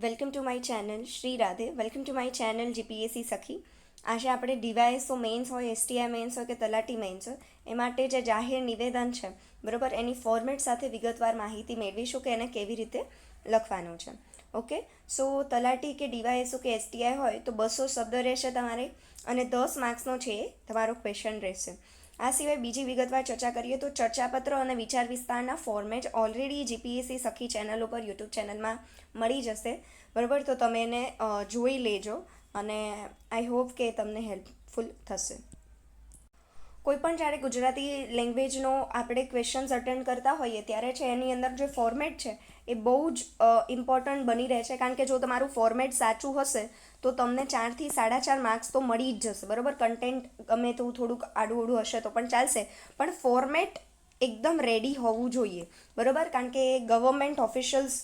Welcome to my channel Shri Radhe welcome to my channel GPSC Sakhi આજે આપણે DYSO mains હોય STI mains હોય કે તલાટી મેન્સ હોય, એ માટે જે જાહેર નિવેદન છે, બરાબર, એની ફોર્મેટ સાથે વિગતવાર માહિતી મેળવીશું કે એને કેવી રીતે લખવાનું છે. ઓકે સો તલાટી કે ડીવાયએસઓ કે એસટીઆઈ હોય, તો બસો શબ્દ રહેશે તમારે અને દસ માર્ક્સનો છે તમારો ક્વેશ્ચન રહેશે. આ સિવાય બીજી વિગતવાર ચર્ચા કરીએ તો ચર્ચાપત્ર અને વિચાર વિસ્તારના format already GPSC Sakhi channel ઉપર યુટ્યુબ ચેનલમાં મળી જશે. બરાબર? તો તમે એને જોઈ લેજો અને આઈ હોપ કે તમને હેલ્પફુલ થશે. કોઈ પણ જ્યારે ગુજરાતી લેંગ્વેજનો આપણે ક્વેશ્ચન્સ અટેન્ડ કરતા હોઈએ, ત્યારે છે એની અંદર જે ફોર્મેટ છે એ બહુ જ ઇમ્પોર્ટન્ટ બની રહે છે. કારણ કે જો તમારું ફોર્મેટ સાચું હશે, તો તમને ચારથી સાડા ચાર માર્ક્સ તો મળી જ જશે. બરાબર? કન્ટેન્ટ ગમે તેવું થોડુંક આડું હશે તો પણ ચાલશે. પણ ફોર્મેટ એકદમ રેડી હોવું જોઈએ. બરાબર? કારણ કે ગવર્મેન્ટ ઓફિશિયલ્સ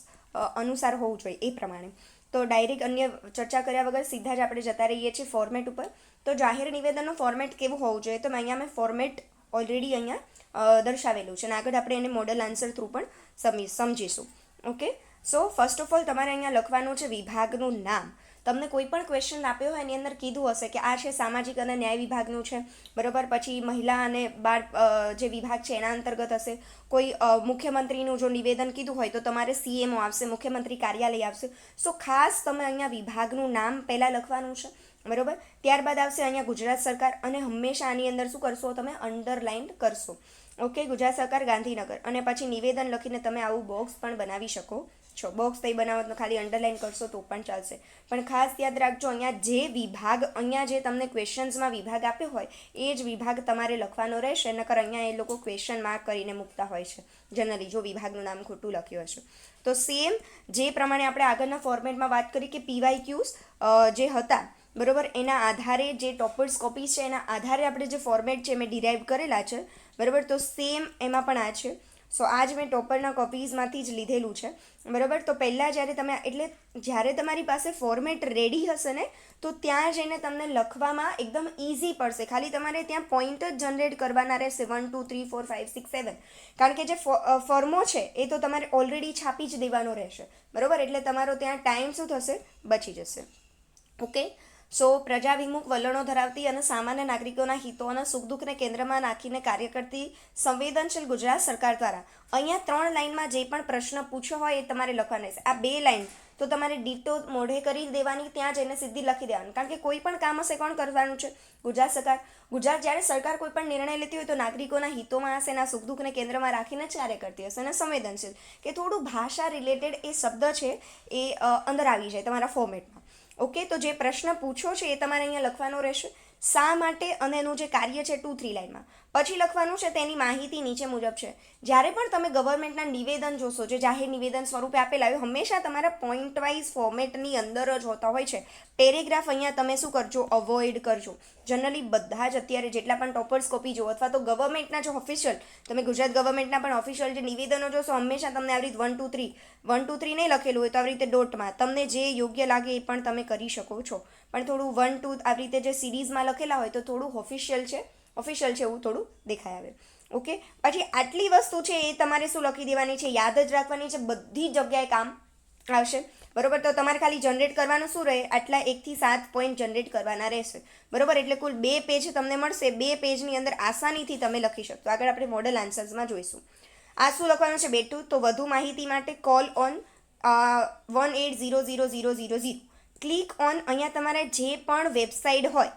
અનુસાર હોવું જોઈએ, એ પ્રમાણે. તો ડાયરેક્ટ અન્ય ચર્ચા કર્યા વગર સીધા જ આપણે જતા રહીએ છીએ ફોર્મેટ ઉપર. તો જાહેર નિવેદનનું ફોર્મેટ કેવું હોવું જોઈએ? તો અહીંયા મેં ફોર્મેટ ઓલરેડી અહીંયા દર્શાવેલું છે. અને આગળ આપણે એને મોડલ આન્સર થ્રુ પણ સમી, સમજીશું. Okay so first of all તમારે અહીંયા લખવાનું છે વિભાગનું નામ. તમને કોઈ પણ ક્વેશ્ચન આપ્યો હોય, એની અંદર કીધું હશે કે આ છે સામાજિક અને ન્યાય વિભાગનું છે. બરાબર? પછી મહિલા અને બાળ જે વિભાગ છે, એના અંતર્ગત હશે. કોઈ મુખ્યમંત્રીનું જો નિવેદન કીધું હોય, તો તમારે સીએમઓ આવશે, મુખ્યમંત્રી કાર્યાલય આવશે. સો ખાસ તમે અહીંયા વિભાગનું નામ પહેલાં લખવાનું છે. બરાબર? ત્યારબાદ આવશે અહીંયા ગુજરાત સરકાર અને હંમેશા આની અંદર શું કરશો તમે? અંડરલાઇન કરશો. ઓકે, ગુજરાત સરકાર ગાંધીનગર. અને પછી નિવેદન લખીને તમે આવું બોક્સ પણ બનાવી શકો છો. બોક્સ થઈ તો ખાલી અંડરલાઇન કરશો તો પણ ચાલશે. પણ ખાસ યાદ રાખજો, અહીંયા જે વિભાગ, અહીંયા જે તમને ક્વેશ્ચન્સમાં વિભાગ આપ્યો હોય, એ જ વિભાગ તમારે લખવાનો રહેશે, નકર અહીંયા એ લોકો ક્વેશ્ચન માર્ક કરીને મૂકતા હોય છે. જનરલી જો વિભાગનું નામ ખોટું લખ્યું હશે. તો સેમ જે પ્રમાણે આપણે આગળના ફોર્મેટમાં વાત કરી કે પીવાય ક્યુઝ જે હતા, બરોબર, એના આધારે જે ટોપર્સ કોપીઝ છે, એના આધારે આપણે જે ફોર્મેટ છે મેં ડિરાઈવ કરેલા છે બરાબર? તો સેમ એમાં પણ આ છે. સો આ જ મેં ટોપરના કોપીઝમાંથી જ લીધેલું છે. બરાબર? તો પહેલાં જ્યારે તમે, એટલે જ્યારે તમારી પાસે ફોર્મેટ રેડી હશે ને, તો ત્યાં જઈને તમને લખવામાં એકદમ ઇઝી પડશે. ખાલી તમારે ત્યાં પોઈન્ટ જ જનરેટ કરવાના રહેશે. One two three four five six seven કારણ કે જે ફોર્મો છે, એ તો તમારે ઓલરેડી છાપી જ દેવાનો રહેશે. બરાબર? એટલે તમારો ત્યાં ટાઈમ શું થશે? બચી જશે. ઓકે સો પ્રજા વિમુખ વલણો ધરાવતી અને સામાન્ય નાગરિકોના હિતો અને સુખ દુઃખને કેન્દ્રમાં નાખીને કાર્ય કરતી સંવેદનશીલ ગુજરાત સરકાર દ્વારા. અહીંયા ત્રણ લાઇનમાં જે પણ પ્રશ્ન પૂછ્યો હોય એ તમારે લખવાના રહેશે આ બે લાઇન તો તમારે ડીટો મોઢે કરી દેવાની, ત્યાં જઈને સીધી લખી દેવાની. કારણ કે કોઈ પણ કામ હશે કોણ કરવાનું છે? ગુજરાત સરકાર. ગુજરાત જ્યારે સરકાર કોઈ પણ નિર્ણય લેતી હોય તો નાગરિકોના હિતોમાં હશે એના સુખ દુઃખને કેન્દ્રમાં રાખીને કાર્ય કરતી હશે અને સંવેદનશીલ. કે થોડું ભાષા રિલેટેડ એ શબ્દ છે એ અંદર આવી જાય તમારા ફોર્મેટમાં ઓકે, તો જે પ્રશ્ન પૂછો છે એ તમારે અહીંયા લખવાનો રહેશે. શા માટે અને એનું જે કાર્ય છે ટુ થ્રી લાઇનમાં? પછી લખવાનું છે તેની માહિતી નીચે મુજબ છે. જ્યારે પણ તમે ગવર્મેન્ટના નિવેદન જોશો, જે જાહેર નિવેદન સ્વરૂપે આપેલા હોય, હંમેશા તમારા પોઈન્ટ વાઇઝ ફોર્મેટની અંદર જ હોતા હોય છે. પેરેગ્રાફ અહીંયા તમે શું કરજો? અવોઇડ કરજો. જનરલી બધા જ અત્યારે જેટલા પણ ટોપર્સ કોપી જો અથવા તો ગવર્મેન્ટના જો ઓફિશિયલ તમે ગુજરાત ગવર્મેન્ટના પણ ઓફિશિયલ જે નિવેદનો જોશો, હંમેશા તમને આવી રીત one two three one two three નહીં લખેલું હોય તો આવી રીતે ડોટમાં. તમને જે યોગ્ય લાગે એ પણ તમે કરી શકો છો. પણ થોડું વન ટુ આવી રીતે જે સિરીઝમાં લખેલા હોય તો થોડું ઓફિશિયલ છે. ઓફિશિયલ છે એવું થોડું દેખાય આવે. ઓકે પછી આટલી વસ્તુ છે એ તમારે શું લખી દેવાની છે? યાદ જ રાખવાની છે. બધી જગ્યાએ કામ આવશે. બરોબર? તો તમારે ખાલી જનરેટ કરવાનું શું રહે? આટલા એકથી સાત પોઈન્ટ જનરેટ કરવાના રહેશે. બરોબર? એટલે કુલ બે પેજ તમને મળશે. બે પેજની અંદર આસાનીથી તમે લખી શકશો. આગળ આપણે મોડલ આન્સર્સમાં જોઈશું. આ શું લખવાનું છે બેટું? તો વધુ માહિતી માટે call on one eight zero zero zero zero zero click on અહીંયા તમારે જે પણ વેબસાઇટ હોય,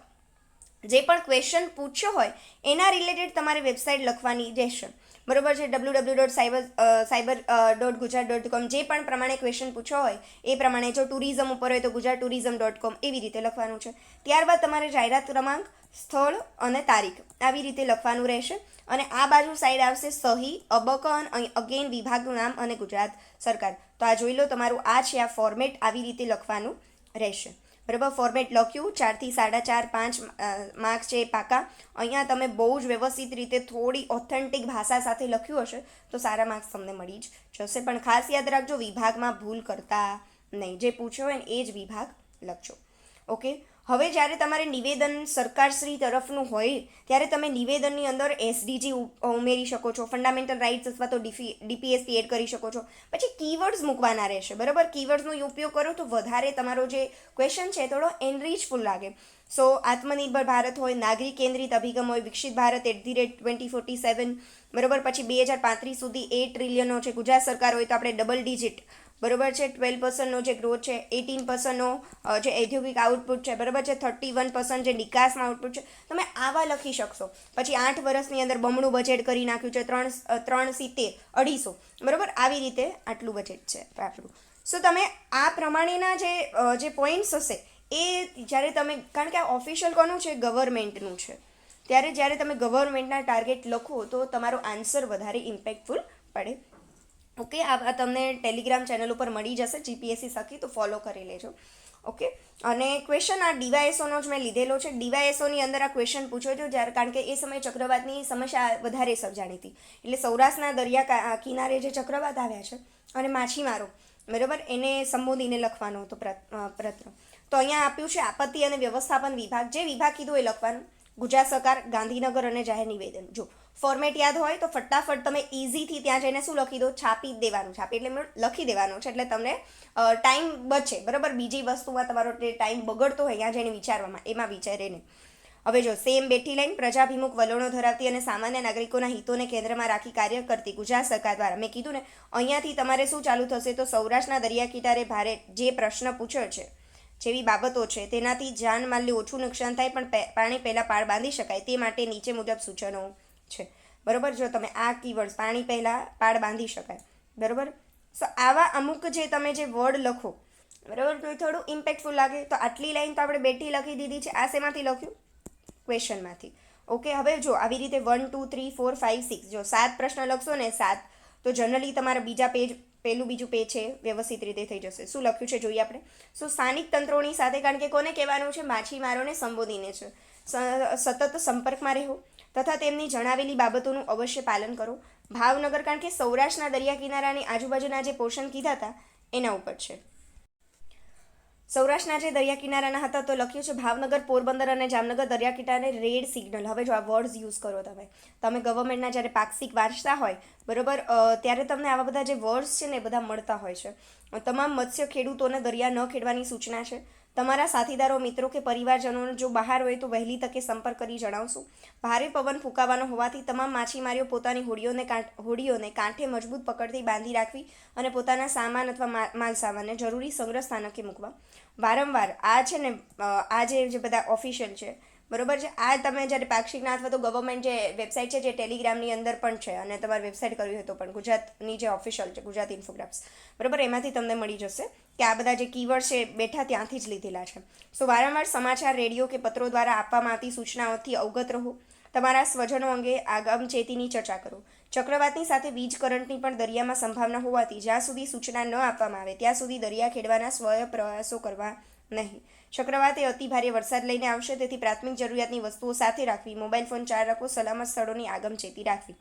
જે પણ ક્વેશ્ચન પૂછ્યો હોય, એના રિલેટેડ તમારે વેબસાઇટ લખવાની રહેશે. બરોબર છે W W dot cyber cyber dot Gujarat dot com જે પણ પ્રમાણે ક્વેશ્ચન પૂછો હોય, એ પ્રમાણે જો ટુરિઝમ ઉપર હોય તો ગુજરાત ટુરિઝમ ડોટ કોમ એવી રીતે લખવાનું છે. ત્યારબાદ તમારે જાહેરાત ક્રમાંક, સ્થળ અને તારીખ આવી રીતે લખવાનું રહેશે અને આ બાજુ સાઈડ આવશે સહી, અબકન અગેન વિભાગનું નામ અને ગુજરાત સરકાર. તો આ જોઈ લો, તમારું આ છે આ ફોર્મેટ આવી રીતે લખવાનું રહેશે. બરાબર ફોર્મેટ લખ્યું, ચારથી સાડા ચાર, પાંચ માર્ક્સ છે એ પાકા. અહીંયા તમે બહુ જ વ્યવસ્થિત રીતે થોડી ઓથેન્ટિક ભાષા સાથે લખ્યું હશે, તો સારા માર્ક્સ તમને મળી જ જશે. પણ ખાસ યાદ રાખજો, વિભાગમાં ભૂલ કરતા નહીં. જે પૂછ્યો હોય ને, એ જ વિભાગ લખજો. ઓકે હવે જ્યારે તમારે નિવેદન સરકારશ્રી તરફનું હોય, ત્યારે તમે નિવેદનની અંદર એસડીજી ઉમેરી શકો છો ફંડામેન્ટલ રાઇટ્સ અથવા તો ડીફી ડીપીએસપી એડ કરી શકો છો. પછી કીવર્ડ્સ મૂકવાના રહેશે, બરાબર? કીવર્ડ્સનો ઉપયોગ કરો તો વધારે તમારો જે ક્વેશ્ચન છે થોડો એનરીચફુલ લાગે. સો આત્મનિર્ભર ભારત હોય, નાગરિક કેન્દ્રિત અભિગમ હોય, વિકસિત Bharat at the rate twenty forty seven બરાબર? પછી બે હજાર પાંત્રીસ સુધી એ ટ્રિલિયનનો છે, ગુજરાત સરકાર હોય તો આપણે ડબલ ડિજિટ બરોબર છે, ટ્વેલ્વ પર્સન્ટનો જે ગ્રોથ છે, એટીન પર્સન્ટનો જે ઔદ્યોગિક આઉટપુટ છે, બરોબર છે થર્ટી વન પર્સન્ટ જે નિકાસમાં આઉટપુટ છે, તમે આવા લખી શકશો. પછી આઠ વર્ષની અંદર બમણું બજેટ કરી નાખ્યું છે, ત્રણ ત્રણ સિત્તેર, અઢીસો, બરાબર? આવી રીતે આટલું બજેટ છે આપણું. સો તમે આ પ્રમાણેના જે જે પોઈન્ટ્સ હશે, એ જ્યારે તમે, કારણ કે આ ઓફિશિયલ કોનું છે? ગવર્મેન્ટનું છે. ત્યારે જ્યારે તમે ગવર્મેન્ટના ટાર્ગેટ લખો, તો તમારો આન્સર વધારે ઇમ્પેક્ટફુલ પડે. ઓકે આ તમને ટેલિગ્રામ ચેનલ ઉપર મળી જશે જીપીએસસી સખી, તો ફોલો કરી લેજો. ઓકે અને ક્વેશ્ચન આ ડીવાયએસઓનો જ મેં લીધેલો છે. ડીવાયએસઓની અંદર આ ક્વેશ્ચન પૂછ્યો હતો, જ્યારે કારણ કે એ સમયે ચક્રવાતની સમસ્યા વધારે સર્જાણી હતી. એટલે સૌરાષ્ટ્રના દરિયા કિનારે જે ચક્રવાત આવ્યા છે, અને માછીમારો, બરાબર? એને સંબોધીને લખવાનો હતો પ્રત્ર. તો અહીંયા આપ્યું છે, આપત્તિ અને વ્યવસ્થાપન વિભાગ. જે વિભાગ કીધું એ લખવાનું. ગુજરાત સરકાર, ગાંધીનગર અને જાહેર નિવેદન. જો ફોર્મેટ યાદ હોય તો ફટાફટ તમે ઇઝીથી ત્યાં જઈને શું લખી દો? છાપી દેવાનું, છાપી એટલે લખી દેવાનું છે એટલે તમને ટાઈમ બચે, બરાબર? બીજી વસ્તુમાં તમારો ટાઈમ બગડતો હોય ત્યાં જઈને વિચારવામાં, એમાં વિચારે નહીં. હવે જો સેમ બેઠી લાઈન પ્રજાભિમુખ વલણો ધરાવતી અને સામાન્ય નાગરિકોના હિતોને કેન્દ્રમાં રાખી કાર્ય કરતી ગુજરાત સરકાર દ્વારા, મેં કીધું ને, અહીંયાથી તમારે શું ચાલુ થશે? તો સૌરાષ્ટ્રના દરિયા કિનારે ભારે જે પ્રશ્ન પૂછ્યો છે, જેવી બાબતો છે, તેનાથી જાનમાલને ઓછું નુકસાન થાય, પણ પાણી પહેલાં પાળ બાંધી શકાય, તે માટે નીચે મુજબ સૂચનો છે. બરાબર? જો તમે આ કીવર્ડ્સ પાણી પહેલાં પાડ બાંધી શકાય. બરાબર? સો આવા અમુક જે તમે જે વર્ડ લખો, બરાબર? તો એ થોડું ઇમ્પેક્ટફુલ લાગે. તો આટલી લાઈન તો આપણે બેઠી લખી દીધી છે. આ શેમાંથી લખ્યું? ક્વેશ્ચનમાંથી ઓકે હવે જો આવી રીતે one two three four five six જો સાત પ્રશ્ન લખશો ને સાત, તો જનરલી તમારા બીજા પેજ પહેલું બીજું પેજ છે, વ્યવસ્થિત રીતે થઈ જશે. શું લખ્યું છે? જોઈએ આપણે. સો સ્થાનિક તંત્રોની સાથે, કારણ કે કોને કહેવાનું છે? માછીમારોને સંબોધીને છે. સતત સંપર્કમાં રહો તથા તેમની જણાવેલી બાબતોનું અવશ્ય પાલન કરો ભાવનગર કારણ કે સૌરાષ્ટ્રના દરિયા કિનારાની આજુબાજુના જે પોર્શન કીધા હતા, એના ઉપર છે. સૌરાષ્ટ્રના જે દરિયા કિનારાના હતા, તો લખ્યું છે, ભાવનગર, પોરબંદર અને જામનગર દરિયા કિનારે રેડ સિગ્નલ. હવે જો આ વર્ડ્સ યુઝ કરો તમે. તમે ગવર્મેન્ટના જ્યારે પાક્ષિક વાંચતા હોય, બરોબર ત્યારે તમને આવા બધા જે વર્ડ્સ છે ને એ બધા મળતા હોય છે. તમામ મત્સ્ય ખેડૂતોને દરિયા ન ખેડવાની સૂચના છે. તમારા સાથીદારો, મિત્રો કે પરિવારજનોને જો બહાર હોય તો વહેલી તકે સંપર્ક કરી જણાવશું. ભારે પવન ફૂંકાવાનો હોવાથી તમામ માછીમારીઓ પોતાની હોડીઓને હોડીઓને કાંઠે મજબૂત પકડથી બાંધી રાખવી અને પોતાના સામાન અથવા માલ સામાનને જરૂરી સંગ્રહ સ્થાનકે મૂકવા. વારંવાર આ છે ને આ જે બધા ઓફિશિયલ છે બરોબર છે? આ તમે જ્યારે પાક્ષિકના અથવા તો ગવર્મેન્ટ જે વેબસાઇટ છે, જે ટેલિગ્રામની અંદર પણ છે, અને તમારે વેબસાઇટ કરવી હોય તો પણ ગુજરાતની જે ઓફિશિયલ છે, ગુજરાત ઇન્ફોગ્રાફ્સ બરોબર? એમાંથી તમને મળી જશે કે આ બધા જે કીવર્ડ છે બેઠા ત્યાંથી જ લીધેલા છે. સો વારંવાર સમાચાર, રેડિયો કે પત્રો દ્વારા આપવામાં આવતી સૂચનાઓથી અવગત રહો. તમારા સ્વજનો અંગે આગમચેતીની ચર્ચા કરો. ચક્રવાતની સાથે વીજ કરંટની પણ દરિયામાં સંભાવના હોવાથી જ્યાં સુધી સૂચના ન આપવામાં આવે, ત્યાં સુધી દરિયા ખેડવાના સ્વય પ્રયાસો કરવા નહીં. ચક્રવાત અતિ ભારે વરસાદ લઈને આવશે, તેથી પ્રાથમિક જરૂરિયાતની વસ્તુઓ સાથે રાખવી, મોબાઈલ ફોન ચાર રાખવો સલામત સ્થળોની આગમચેતી રાખવી.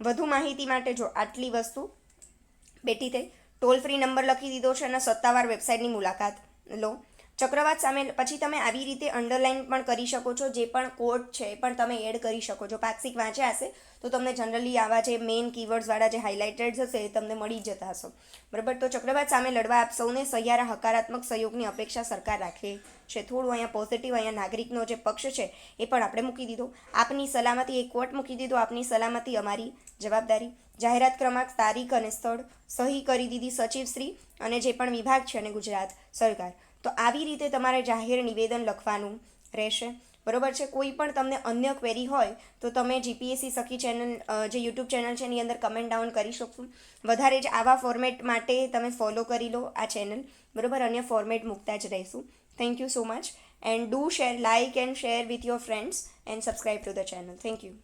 વધુ માહિતી માટે જો આટલી વસ્તુ બેટી થઈ, ટોલ ફ્રી નંબર લખી દીધો છે અને સત્તાવાર વેબસાઇટની મુલાકાત લો. ચક્રવાત સામે પછી તમે આવી રીતે અંડરલાઇન પણ કરી શકો છો, જે પણ કોડ છે એ પણ તમે એડ કરી શકો છો. પાક્ષિક વાંચ્યા હશે તો તમને જનરલી આવા જે મેઇન કીવર્ડ્સવાળા જે હાઇલાઇટેડ હશે એ તમને મળી જતા હશો. બરાબર? તો ચક્રવાત સામે લડવા આપ સૌને સહિયારા હકારાત્મક સહયોગની અપેક્ષા સરકાર રાખે છે. થોડું અહીંયા પોઝિટિવ અહીંયા નાગરિકનો જે પક્ષ છે એ પણ આપણે મૂકી દીધો. આપની સલામતી એક કોટ મૂકી દીધો. આપની સલામતી અમારી જવાબદારી. જાહેરાત ક્રમાંક, તારીખ અને સ્થળ સહી કરી દીધી સચિવશ્રી અને જે પણ વિભાગ છે અને ગુજરાત સરકાર. તો આવી રીતે તમારે જાહેર નિવેદન લખવાનું રહેશે. બરોબર છે? કોઈ પણ તમને અન્ય ક્વેરી હોય, તો તમે જીપીએસસી સખી ચેનલ જે યુટ્યુબ ચેનલ છે એની અંદર કમેન્ટ ડાઉન કરી શકશો વધારે જ આવા ફોર્મેટ માટે તમે ફોલો કરી લો આ ચેનલ બરોબર? અન્ય ફોર્મેટ મૂકતા જ રહીશું. Thank you so much and do share like and share with your friends and subscribe to the channel thank you